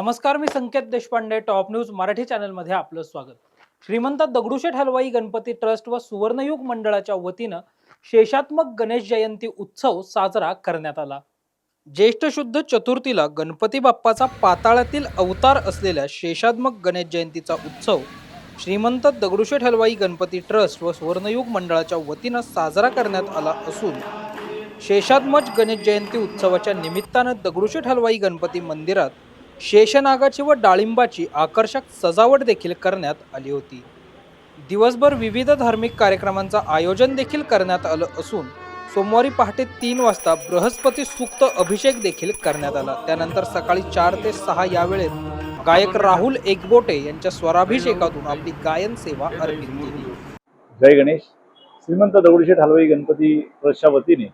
नमस्कार मी Sanket Deshpande top news Marathi चॅनलमध्ये आपलं स्वागत. श्रीमंत दगडूशेठ हलवाई गणपती ट्रस्ट व सुवर्णयुग मंडळाच्या वतीनं शेषात्मक गणेश जयंती उत्सव साजरा करण्यात आला. ज्येष्ठ शुद्ध चतुर्थीला गणपती बाप्पाचा पाताळातील अवतार असलेल्या शेषात्मक गणेश जयंतीचा उत्सव श्रीमंत दगडूशेठ हलवाई गणपती ट्रस्ट व सुवर्णयुग मंडळाच्या वतीनं साजरा करण्यात आला असून शेषात्मज गणेश जयंती उत्सवाच्या निमित्तानं दगडूशेठ हलवाई गणपती मंदिरात शेषनागाची व डाळिंबाची आकर्षक सजावट देखील करण्यात आली होती. दिवसभर विविध धार्मिक कार्यक्रमांचं आयोजन देखील करण्यात आलं असून सोमवारी पहाटे तीन वाजता बृहस्पती सूक्त अभिषेक देखील करण्यात आला. त्यानंतर सकाळी चार ते सहा या वेळेत गायक राहुल एकबोटे यांच्या स्वराभिषेकातून आपली गायन सेवा अर्पित केली. जय गणेश. श्रीमंत दगडूशेठ हलवाई गणपती ट्रस्टच्या वतीने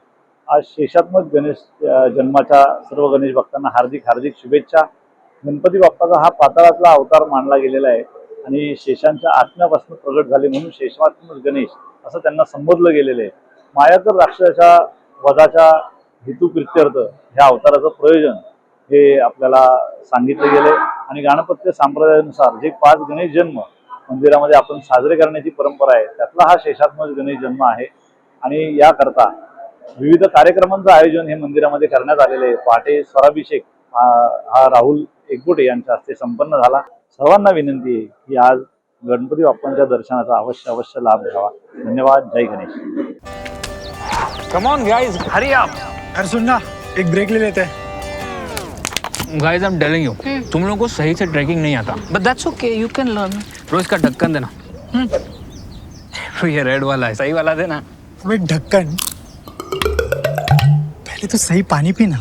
आज शेषात्मक गणेश जन्माच्या सर्व गणेश भक्तांना हार्दिक हार्दिक शुभेच्छा. गणपती बाप्पाचा हा पाताळातला अवतार मानला गेलेला आहे आणि शेषांच्या आत्म्यापासून प्रगट झाले म्हणून शेषात्मक गणेश असं त्यांना संबोधलं गेलेलं आहे. माया तर राक्षसाच्या वधाच्या हेतुप्रित्यर्थ ह्या अवताराचं प्रयोजन हे आपल्याला सांगितलं गेलंय. आणि गाणपत्य संप्रदायानुसार जे पाच गणेश जन्म मंदिरामध्ये आपण साजरे करण्याची परंपरा आहे त्यातला हा शेषात्मक गणेश जन्म आहे. आणि याकरता विविध कार्यक्रमांचं आयोजन हे मंदिरामध्ये करण्यात आलेलं आहे. पहाटे स्वराभिषेक हा हा राहुल एकबोटे यांच्या हस्ते संपन्न झाला. सर्वांना विनंती आहे की आज गणपती बाप्पांच्या दर्शनाचा अवश्य अवश्य लाभ घ्यावा. धन्यवाद. जय Ganesh. Come on guys hurry up यार सुन ना एक ब्रेक ले लेते. हैं guys I am telling you तुम लोगों को सही से ट्रैकिंग नहीं आता. But that's okay, you can learn. रोज का ढक्कन देना. तो ये रेड वाला है. सही वाला देना. ढक्कन. पहले तो सही पानी पीना.